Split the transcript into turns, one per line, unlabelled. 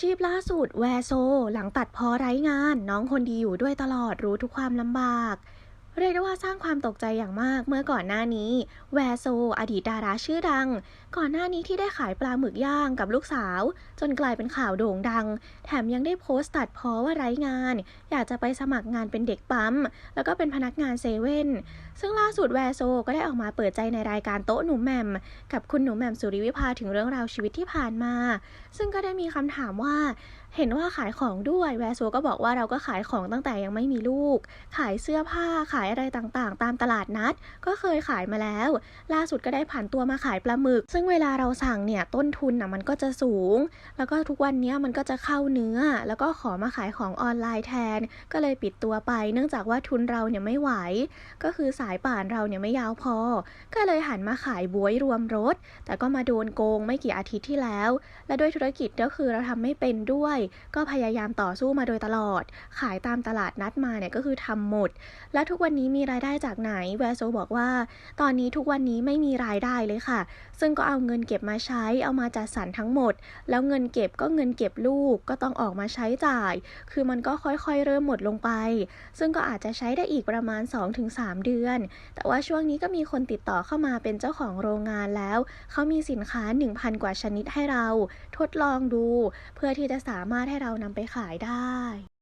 ชีพล่าสุดแวร์โซ หลังตัดพอไร้งาน น้องคนดีอยู่ด้วยตลอดรู้ทุกความลำบาก เรียกได้ว่าสร้างความตกใจอย่างมากเมื่อก่อนหน้านี้ แวร์โซ อดีตดาราชื่อดัง ก่อนหน้านี้ที่ได้ขายปลาหมึกย่างกับลูกสาว จนกลายเป็นข่าวโด่งดัง แถมยังได้โพสต์ตัดพอว่าไร้งาน อยากจะไปสมัครงานเป็นเด็กปั๊ม แล้วก็เป็นพนักงานเซเว่น ซึ่งล่าสุดแวร์โซก็ได้ออกมาเปิดใจในรายการโต๊ะหนุ่มแหม่มกับคุณหนูแหม่มสุริวิภาถึงเรื่องราวชีวิตที่ผ่านมา ซึ่งก็ได้มีคำถามว่าเห็นว่าขายของด้วยแวร์โซก็บอกว่าเราก็ขายของตั้งแต่ยังไม่มีลูก ขายเสื้อผ้าขายอะไรต่างๆ ตามตลาดนัด ก็เคยขายมาแล้ว ล่าสุดก็ได้ผ่านตัวมาขายปลาหมึก ซึ่งเวลาเราสั่งเนี่ยต้นทุนน่ะมันก็จะสูง แล้วก็ทุกวันนี้มันก็จะเข้าเนื้อ แล้วก็ขอมาขายของออนไลน์แทน ก็เลยปิดตัวไป เนื่องจากว่าทุนเราเนี่ยไม่ไหว ก็คือสายป่านเราเนี่ยไม่ยาวพอ ก็เลยหันมาขายบวยรวมรถ แต่ก็มาโดนโกงไม่กี่อาทิตย์ที่แล้ว และด้วยธุรกิจก็คือเราทำไม่เป็นด้วย ก็พยายามต่อสู้มาโดยตลอด ขายตามตลาดนัดมาเนี่ยก็คือทำหมด และทุกวันนี้มีรายได้จากไหนแวร์โซบอกว่า ตอนนี้ทุกวันนี้ไม่มีรายได้เลยค่ะ ซึ่งก็เอาเงินเก็บมาใช้เอามาจัดสรรทั้งหมด แล้วเงินเก็บก็เงินเก็บลูกก็ต้องออกมาใช้จ่าย คือมันก็ค่อยๆ เริ่มหมดลงไป ซึ่งก็อาจจะใช้ได้อีกประมาณ 2-3 เดือน แต่ว่าช่วงนี้ก็มีคนติดต่อเข้ามาเป็นเจ้าของโรงงานแล้ว เขามีสินค้า 1,000 กว่าชนิดให้เรา ทดลองดู เพื่อที่จะสามารถให้เรานำไปขายได้